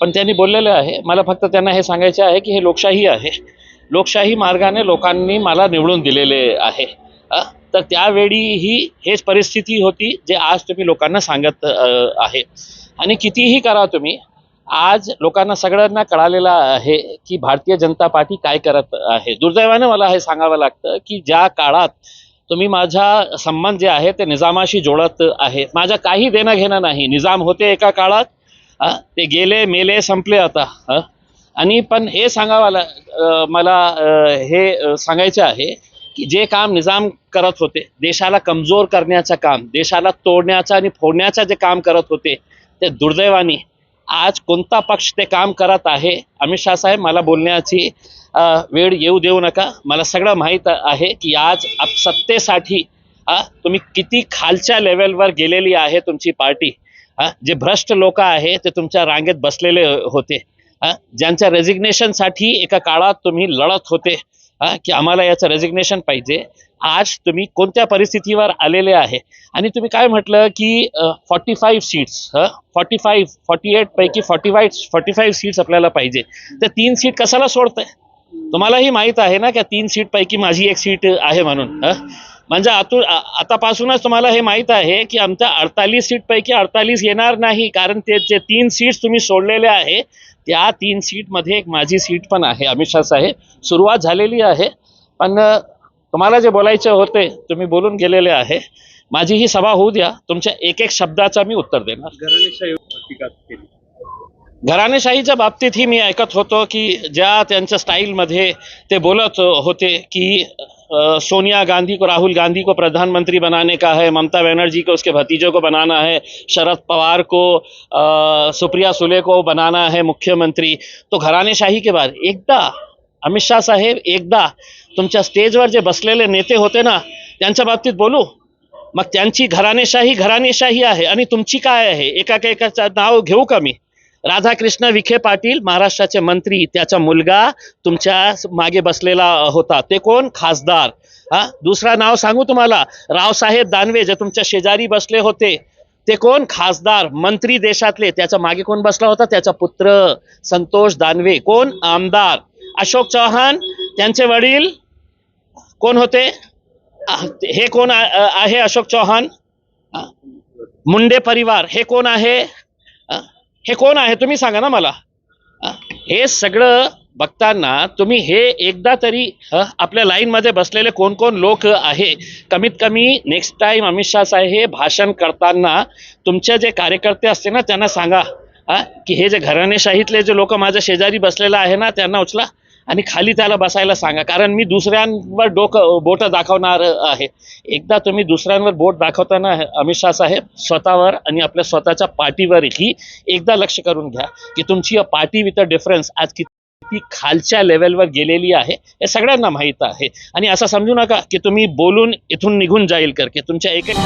पण त्यांनी बोललेलं आहे मला फक्त त्यांना हे सांगायचे आहे की हे लोकशाही आहे. लोकशाही मार्गाने लोकांनी मला निवडून दिलेले आहे. तर त्यावेळी ही हेच परिस्थिती होती जे आज तुम्ही लोकांना सांगत आहे. आणि कितीही करा तुम्ही आज लोकांना सगळ्यांना कळालेलं आहे की भारतीय जनता पार्टी काय करत आहे. दुर्दैवाने मला हे सांगावं लागतं की ज्या काळात तुम्ही माझा संबंध जे आहे ते निजामाशी जोडत आहे. माझा काही देणं घेणं नाही. निजाम होते एका काळात ते गेले मेले संपले आता आणि पण हे सांगावं मला हे सांगायचं आहे की जे काम निजाम करत होते देशाला कमजोर करण्याचं काम देशाला तोडण्याचं आणि फोडण्याचं जे काम करत होते ते दुर्दैवाने आज कोणता पक्ष ते काम करत आहे अमित शाह साहेब मला बोलण्याची वेळ येऊ देऊ नका. मला सगळं माहीत आहे की आज सत्तेसाठी तुम्ही किती खालच्या लेवलवर गेलेली आहे तुमची पार्टी. जे भ्रष्ट लोक आहे ते तुमच्या रांगेत बसलेले होते. ज्यांच्या रेझिग्नेशनसाठी एका काळात तुम्ही लढत होते. की आम्हाला याचं रेजिग्नेशन पाहिजे. आज तुम्ही कोणत्या परिस्थितीवर आलेले आहे? आणि तुम्ही काय म्हटलं की forty five seats forty five forty eight पैकी forty five forty five seats आपल्याला पाहिजे. तर तीन सीट कशाला सोडतंय? तुम्हालाही माहीत आहे ना की तीन सीट पैकी माझी एक सीट आहे म्हणून हं? म्हणजे आतू आतापासूनच तुम्हाला हे माहीत आहे की आमच्या अडतालीस सीटपैकी अडतालीस येणार नाही कारण ते जे तीन सीट्स तुम्ही सोडलेले आहे त्या तीन सीटमध्ये एक माझी सीट पण आहे अमित शाह साहेब. सुरुवात झालेली आहे पण तुम्हाला जे बोलायचे होते तुम्ही बोलून गेलेले आहे. माझी ही सभा होऊ द्या तुमच्या एक एक शब्दाचा मी उत्तर देणार. घराणेशाहीच्या बाबतीत ही घराणेशाहीच्या बाबतीतही मी ऐकत होतो की ज्या त्यांच्या स्टाईलमध्ये ते बोलत होते की सोनिया गांधी को राहुल गांधी को प्रधानमंत्री बनाने का है ममता बनर्जी को उसके भतीजों को बनाना है शरद पवार को अ, सुप्रिया सुले को बनाना है मुख्यमंत्री। तो घराणेशाही के बाद एकदा अमित शाह साहेब एकदा तुमच्या स्टेजवर जे बसलेले नेते होते ना त्यांच्या बाबतीत बोलू? मग त्यांची घराणेशाही घराणेशाही आहे आणि तुमची काय आहे? एका एकाचं नाव घेऊ का मी? राधाकृष्ण विखे पाटील महाराष्ट्राचे मंत्री त्याचा मुलगा तुमच्या मागे बसलेला होता. ते कोण? खासदार. हा? दुसरा नाव सांगू तुम्हाला? रावसाहेब दानवे जे तुमच्या शेजारी बसले होते. ते कोण? खासदार मंत्री देशातले. त्याच्यामागे कोण बसला होता? त्याचा पुत्र संतोष दानवे. कोण? आमदार. अशोक चव्हाण त्यांचे वडील कोण होते? हे कोण आहे अशोक चव्हाण? मुंडे परिवार. हे कोण आहे? हे कोण आहे? तुम्ही सांगा ना मला. हे? सगळं बघताना तुम्ही हे एकदा तरी आपल्या लाईनमध्ये बसलेले कोण कोण लोक आहे कमीत कमी नेक्स्ट टाइम अमित शाह साहेब हे भाषण करताना तुमचे जे कार्यकर्ते असते ना त्यांना सांगा. आ, की हे जे घराणेशाहीतले जे लोक माझ्या शेजारी बसलेला आहे ना त्यांना उचला. आणि खाली त्याला बसायला सांगा. कारण मी दुसऱ्यांवर डोकं बोटं दाखवणार आहे. एकदा तुम्ही दुसऱ्यांवर बोट दाखवताना अमित शाह साहेब स्वतःवर आणि आपल्या स्वतःच्या पार्टीवरही एकदा लक्ष करून घ्या की तुमची पार्टी विथ अ डिफरन्स आज किती खालच्या लेवलवर गेलेली आहे हे सगळ्यांना माहीत आहे. आणि असं समजू नका की तुम्ही बोलून इथून निघून जाईल करके. तुमच्या एक एक